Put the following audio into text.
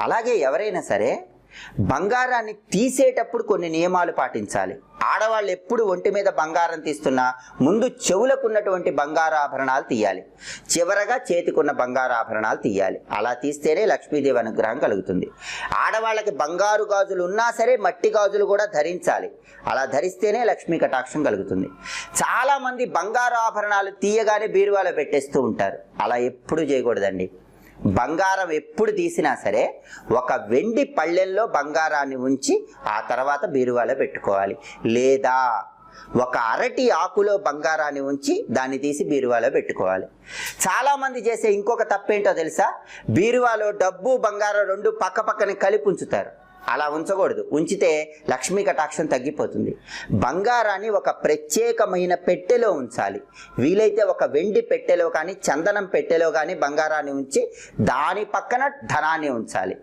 అలాగే ఎవరైనా సరే బంగారాన్ని తీసేటప్పుడు కొన్ని నియమాలు పాటించాలి. ఆడవాళ్ళు ఎప్పుడు ఒంటి మీద బంగారం తీస్తున్నా ముందు చెవులకు ఉన్నటువంటి బంగారు ఆభరణాలు తీయాలి. చివరగా చేతికున్న బంగారు ఆభరణాలు తీయాలి. అలా తీస్తేనే లక్ష్మీదేవి అనుగ్రహం కలుగుతుంది. ఆడవాళ్ళకి బంగారు గాజులు ఉన్నా సరే మట్టి గాజులు కూడా ధరించాలి. అలా ధరిస్తేనే లక్ష్మీ కటాక్షం కలుగుతుంది. చాలామంది బంగారు ఆభరణాలు తీయగానే బీరువాలో పెట్టేస్తూ ఉంటారు. అలా ఎప్పుడు చేయకూడదండి. బంగారం ఎప్పుడు తీసినా సరే ఒక వెండి పళ్ళెల్లో బంగారాన్ని ఉంచి ఆ తర్వాత బీరువాలో పెట్టుకోవాలి. లేదా ఒక అరటి ఆకులో బంగారాన్ని ఉంచి దాన్ని తీసి బీరువాలో పెట్టుకోవాలి. చాలామంది చేసే ఇంకొక తప్పేంటో తెలుసా? బీరువాలో డబ్బు బంగారం రెండు పక్క పక్కన కలిపి ఉంచుతారు. అలా ఉంచకూడదు. ఉంచితే లక్ష్మీ కటాక్షం తగ్గిపోతుంది. బంగారాన్ని ఒక ప్రత్యేకమైన పెట్టెలో ఉంచాలి. వీలైతే ఒక వెండి పెట్టెలో కానీ చందనం పెట్టెలో కానీ బంగారాన్ని ఉంచి దాని పక్కన ధనాన్ని ఉంచాలి.